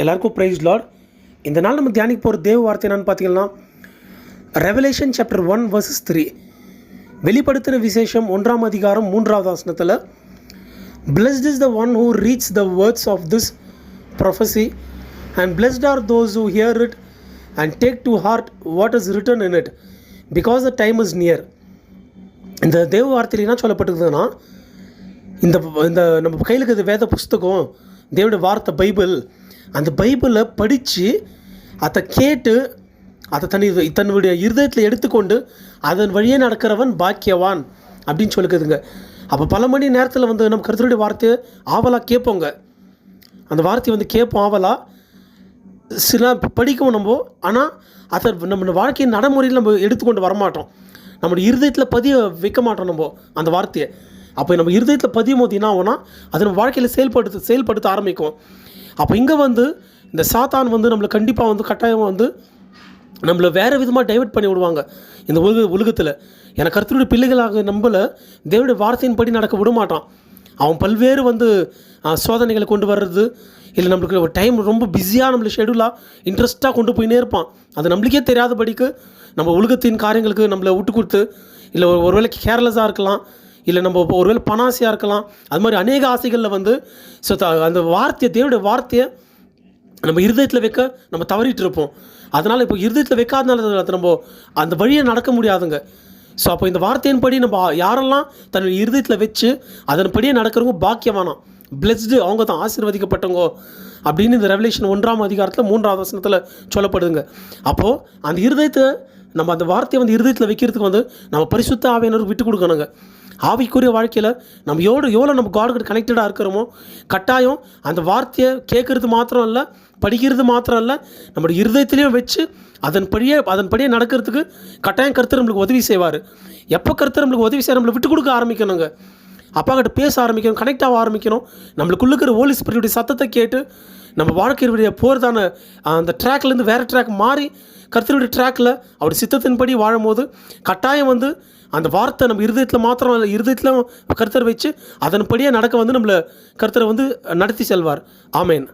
எல்லாருக்கும் price Lord இந்த நாள் நம்ம தியானிக்க போகிற தேவ வார்த்தை என்னன்னு பார்த்தீங்கன்னா revelation chapter one verses three வெளிப்படுத்தின விசேஷம் ஒன்றாம் அதிகாரம் மூன்றாவது ஆசனத்தில் blessed is the one who reach the words of this prophecy and blessed are those who hear it and take to heart what is written in it because the time is near இந்த தேவ வார்த்தையில் என்ன சொல்லப்பட்டிருக்குதுன்னா இந்த இந்த நம்ம கையில் இருக்கிற வேத புஸ்தகம் தேவனுடைய வார்த்தை பைபிள் அந்த பைபிளை படித்து அதை கேட்டு அதை தனி இது- தன்னுடைய இருதயத்தில் எடுத்துக்கொண்டு அதன் வழியே நடக்கிறவன் பாக்கியவான் அப்படின்னு சொல்லிக்குதுங்க. அப்போ பல மணி நேரத்தில் வந்து நம்ம கருத்தருடைய வார்த்தையை ஆவலாக கேட்போங்க. அந்த வார்த்தையை வந்து கேட்போம் ஆவலாக சில படிக்கவும் நம்ம ஆனால் அதை நம்ம வாழ்க்கையின் நடைமுறையில் நம்ம எடுத்துக்கொண்டு வரமாட்டோம். நம்மளுடைய இருதயத்தில் பதிய வைக்க மாட்டோம் நம்ம அந்த வார்த்தையை. அப்போ நம்ம இருதயத்தில் பதியும் போது என்ன ஆகும்னா அது நம்ம வாழ்க்கையில் செயல்படுத்த செயல்படுத்த ஆரம்பிக்கும். அப்போ இங்கே வந்து இந்த சாத்தான் வந்து நம்மளை கண்டிப்பாக வந்து கட்டாயம் வந்து நம்மளை வேறு விதமாக டைவர்ட் பண்ணி விடுவாங்க. இந்த உலக உலகத்தில். எனக்கு கருத்துடைய பிள்ளைகளாக நம்மள தேவனுடைய வார்த்தையின்படி நடக்க விட மாட்டான். அவன் பல்வேறு வந்து சோதனைகளை கொண்டு வர்றது. இல்லை நம்மளுக்கு ஒரு டைம் ரொம்ப பிஸியாக நம்மளை ஷெடியூலாக இன்ட்ரெஸ்ட்டாக கொண்டு போயினே இருப்பான். அது நம்மளுக்கே தெரியாதபடிக்கு நம்ம உலகத்தின் காரியங்களுக்கு நம்மளை விட்டு கொடுத்து இல்லை ஒரு ஒருவேளை கேர்லெஸ்ஸாக இருக்கலாம் இல்லை நம்ம இப்போ ஒருவேளை பணாசையாக இருக்கலாம் அது மாதிரி அநேக ஆசைகளில் வந்து ஸோ அந்த வார்த்தையை தேவனுடைய வார்த்தையை நம்ம இருதயத்தில் வைக்க நம்ம தவறிட்டு இருப்போம். அதனால் இப்போ இருதயத்தில் வைக்காதனால நம்ம அந்த வழியை நடக்க முடியாதுங்க. ஸோ அப்போ இந்த வார்த்தையின்படி நம்ம யாரெல்லாம் தன்னுடைய இருதயத்தில் வச்சு அதன்படியே நடக்கிறவங்க பாக்கியமானம் பிளஸ்டு அவங்க தான் ஆசீர்வதிக்கப்பட்டவங்க. அப்படின்னு இந்த ரெவலேஷன் ஒன்றாம் அதிகாரத்தில் மூன்றாவது வசனத்தில் சொல்லப்படுதுங்க. அப்போது அந்த இருதயத்தை நம்ம அந்த வார்த்தையை வந்து இருதயத்தில் வைக்கிறதுக்கு வந்து நம்ம பரிசுத்த ஆவையினருக்கு விட்டு கொடுக்கணுங்க. ஆவிக்குரிய வாழ்க்கையில் நம்ம எவ்வளோ எவ்வளோ நம்ம காடுகிட்ட கனெக்டடாக இருக்கிறோமோ கட்டாயம் அந்த வார்த்தையை கேட்குறது மாத்திரம் இல்லை படிக்கிறது மாத்திரம் இல்லை நம்மளுடைய இருதயத்திலையும் வச்சு அதன்படியே அதன்படியே நடக்கிறதுக்கு கட்டாயம் கருத்து நம்மளுக்கு உதவி செய்வார். எப்போ கருத்து நம்மளுக்கு உதவி செய்ய நம்மளை விட்டு கொடுக்க ஆரம்பிக்கணுங்க. அப்பா கிட்ட பேச ஆரம்பிக்கணும் கனெக்ட் ஆக ஆரம்பிக்கணும். நம்மளுக்குள்ள இருக்கிற ஹோலி ஸ்பிரிட்டுடைய சத்தத்தை கேட்டு நம்ம வாழ்க்கையுடைய போகிறதான அந்த ட்ராக்லேருந்து வேறு ட்ராக் மாறி கர்த்தருடைய ட்ராக்கில் அவர் சித்தத்தின்படி வாழும்போது கட்டாயம் வந்து அந்த வார்த்தை நம்ம இருதயத்தில் மாத்திரம் இல்லை இருதயத்தில் கர்த்தர் வச்சு அதன்படியே நடக்க வந்து நம்மளை கர்த்தரை வந்து நடத்தி செல்வார். ஆமேன்.